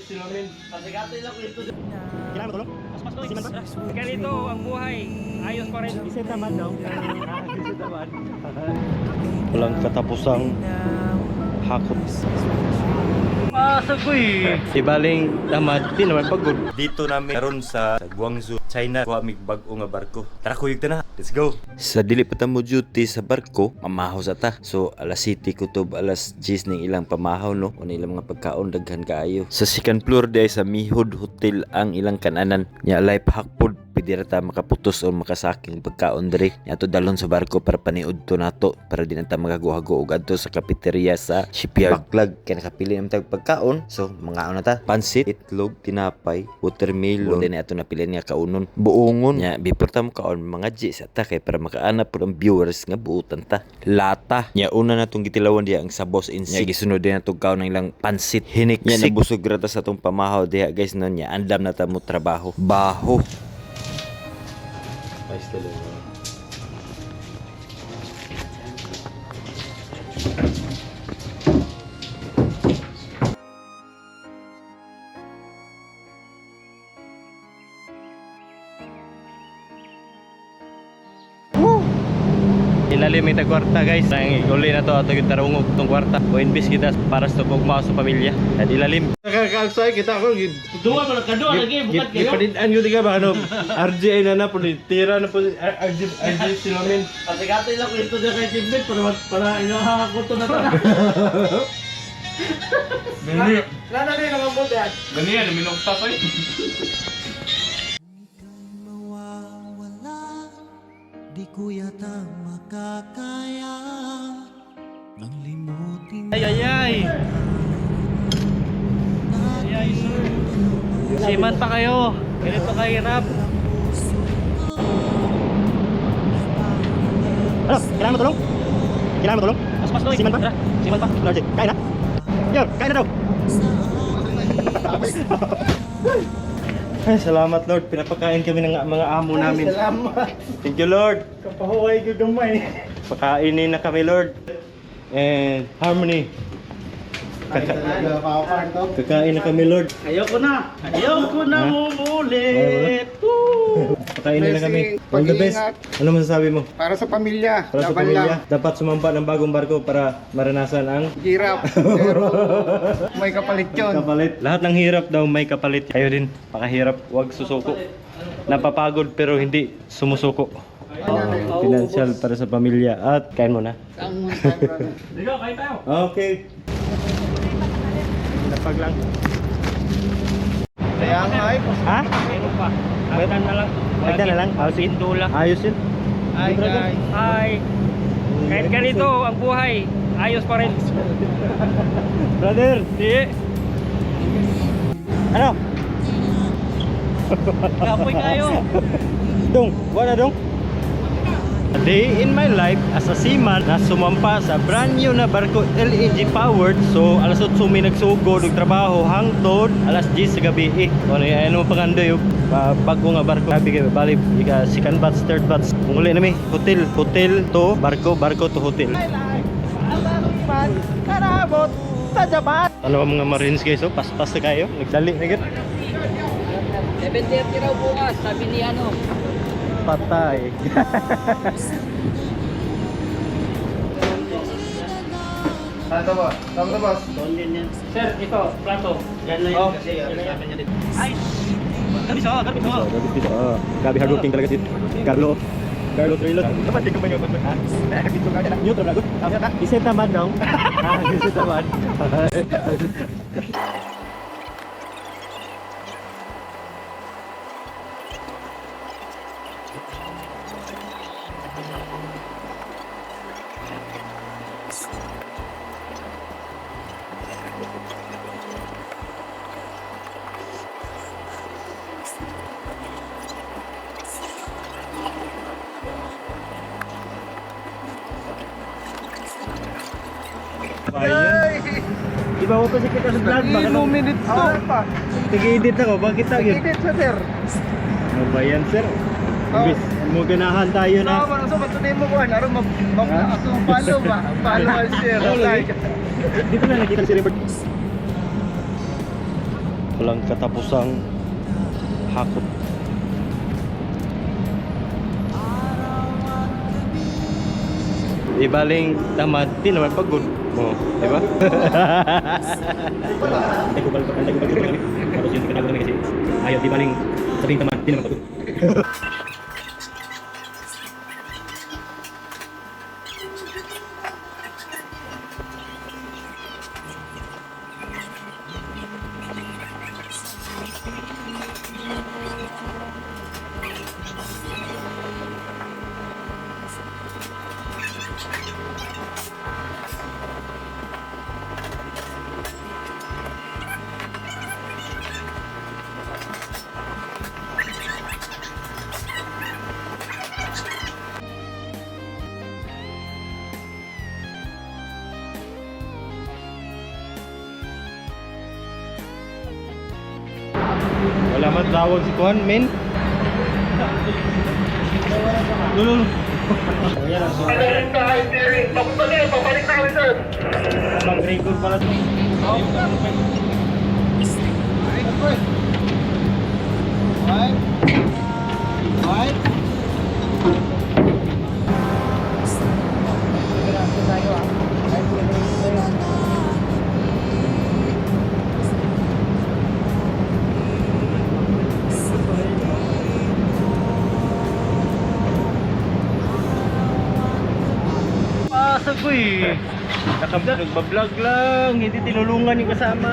silamin. Patigati lang ito. Kailangan mo tulong? Siman ba? Ganito ang buhay. Ayos pa rin. Isip naman, no? Isip naman. Walang katapusang hakot. Pasok ko eh. Ibaling tamad, di naman pagod. Dito namin karon sa, sa Guangzhou, China. Kuha mig bag-o nga barko. Tara kuyog ta na. Let's go. Sa dili pa ta mo duty sa barko, mamahaw sa ta. So alas 7 kutob alas 10 ning ilang pamahaw no. Ano ilang mga pagkaon daghan kaayo. Sa second floor day sa Mihud Hotel ang ilang kananan. Nya life hack pod pwede ra ta makaputos o makasaking pagkaon diri. Nya to dalon sa barko para paniud to nato para di na ta magaguhago og adto sa cafeteria sa shipyard. Backlog kay nakapili naman tag pagkaon. So mga ano ta, pansit, itlog, tinapay, watermelon, din ato napili niya kaunon. Buongon. Nya before ta mo kaon mga G sa ta kay para makaanap pod ang viewers nga buutan ta. Lata. Nya una na tong gitilawan diha ang sa boss in Nya gisunod din natong kaon ng ilang pansit. Hinik. Nya nabusog ra ta sa tong pamahaw diha guys no nya andam na ta mo trabaho. Baho. Ayos talaga. Ilalim ita kwarta guys. Ang iguli na to ato yung tarungog tong kwarta. O inbis kita para sa tugma sa pamilya. At ilalim. Nakakagsay kita ako. Dua mo lang, kadua lagi, bukat kayo. Gipadidaan yun ka ba? Ano? RJ na na po. Tira na po. RJ, RJ silamin. Patigati lang ito na kay Timbit para para inahahakot to na to. Gani. Lalo din ang ambot Ko yata makakaya Nang limutin Ay ay ay. Ay ay sir. Siman pa kayo. Ganito kahirap. Ano? Kailangan mo tulong? Kailangan mo tulong? Mas mas Loy. Siman pa? Siman pa. Lord, kain na? Yor, kain na daw! Ay, salamat Lord. Pinapakain kami ng mga amo namin. Salamat. Thank you Lord. Kapahuway ko gamay. Pakainin na kami Lord. And harmony. Kaka kakain na kami Lord. Ayoko na. Ayoko na Ha? mumulit. Pakainin na kami. Blessing, All the best. Ano masasabi mo? Para sa pamilya, Para sa laban pamilya, lang. dapat sumampa ng bagong barko para maranasan ang Hirap, pero may kapalit yun. kapalit. Lahat ng hirap daw may kapalit. Kayo din, pakahirap, huwag susuko. Napapagod pero hindi sumusuko. Ah, financial para sa pamilya. At kain mo na. Kain tayo. Okay. Napag lang. Kaya nga ay, Ha? Meron pa. Dagdan na lang. Dagdan na lang? Ayos yun. ay guys. Hi. Kahit ganito ang buhay, ayos pa rin. Brother, Di. ano? Kapoy kayo. Dong, wala dong. A day in my life as a seaman na sumampa sa brand new na barko LNG powered. So, alas 8 may nagsugod ng trabaho hangtod alas 10 sa gabi. Eh, ano yan mo pagando yung uh, bago nga barko. Sabi kayo, bali, ika, second batch, third batch. Kung uli namin, hotel, hotel to barko, barko to hotel. Karabot sa Japan. Ano mga marines guys, oh, paspas na kayo. Nagdali na gid. 7.30 raw bukas, sabi ni ano. Patay. Ano ba? Tama boss? Sir, ito, plato. Yan lang Oh. yun kasi yan lang sabi niya dito. Ay! Gabi sa, gabi sa. Oh, grabe dito. Ah, grabe hardworking talaga si Carlo. Carlo Trilog. Dapat di ko pa nyoto. Ha? Dito ka na. Nyoto na. Tama na. Iset naman Di ba ko kasi kita sa vlog? Bakit Ilang minutes to? pa. Tig-edit ako. Bakit tayo? Edit sa sir. Ano ba yan, sir? Imbis, mo ganahan tayo na. parang so, patuloy mo ko, ano, mag, mag, Ha? ako, follow ba? Follow share. Oo, Like. Dito na nakita si Robert. Walang katapusang hakot. Ibaling tamad, di naman pagod. Oh, di ba? Antay ko balik, antay di baling sabing tamad, di naman pagod. Wala man tawag si Kuan, men. Lulul. Mag-record pala to. Pasag ko eh. Nakablog, nagbablog lang, hindi tinulungan yung kasama.